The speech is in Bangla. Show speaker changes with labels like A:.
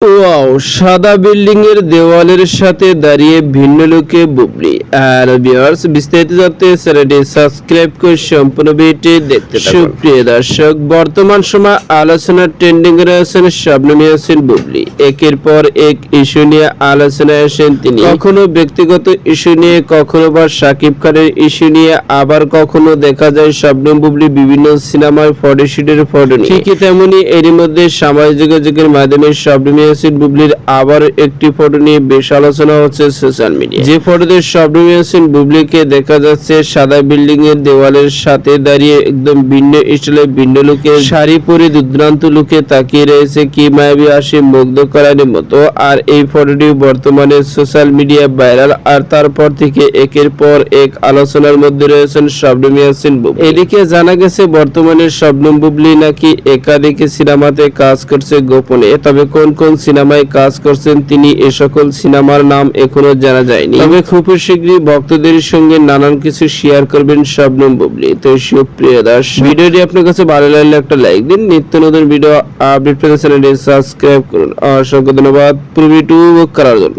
A: Oh. ওয়াও সাদা বিল্ডিং এর দেওয়ালের সাথে দাঁড়িয়ে ভিন্ন লোকে বুবলি। আর ভিউয়ার্স বিস্তারিত জানতে চ্যানেলটি সাবস্ক্রাইব করে সম্পূর্ণ ভিডিওটি দেখতে থাকুন। সুপ্রিয় দর্শক, বর্তমান সময় আলোচনার ট্রেন্ডিং রয়েছেন শবনম ইয়াসিন বুবলি। একের পর এক ইস্যু নিয়ে আলোচনায় আসেন তিনি। কখনো ব্যক্তিগত ইস্যু নিয়ে, কখনো বা সাকিব খানের ইস্যু নিয়ে, আবার কখনো দেখা যায় শবনম বুবলি বিভিন্ন সিনেমার ফটোশুটের ফটো নিয়ে। ঠিকই তেমনি এরই মধ্যে সামাজিক যোগাযোগের মাধ্যমে শবনম ইয়াসিন বুবলির আবার একটি ফটো নিয়ে বেশ আলোচনা হচ্ছে সোশ্যাল মিডিয়া যে ফটোতে শবনম ইয়াসিন বুবলিকে দেখা যাচ্ছে, সাদা বিল্ডিং এর দেওয়ালের সাথে দাঁড়িয়ে একদম ভিন্ন স্টাইলে ভিন্ন লুকে শাড়ি পরে দুর্দান্ত লুকে তাকিয়ে রয়েছে কি মায়াবী আসে মুগ্ধ করার মতো। আর এই ফটোটি বর্তমানে সোশ্যাল মিডিয়া ভাইরাল আর তারপর থেকে একের পর এক আলোচনার মধ্যে রয়েছেন শবনম ইয়াসিন বুবলি। এদিকে জানা গেছে, বর্তমানে শবনম বুবলি নাকি একাধিক সিনেমাতে কাজ করছে গোপনে। তবে কোন কোন সিনেমায় কাজ করছেন তিনি, এ সকল সিনেমার নাম এখনও জানা যায়নি। তবে খুব শীঘ্রই ভক্তদের সঙ্গে নানান কিছু শেয়ার করবেন শবনম বুবলি। তো সুপ্রিয় দাস, ভিডিওটি আপনার কাছে ভালো লাগলে একটা লাইক দিন। নিত্য নতুন ভিডিও আপডেট পেতে চ্যানেলটি সাবস্ক্রাইব করুন। অসংখ্য ধন্যবাদ। পুরো করার জন্য।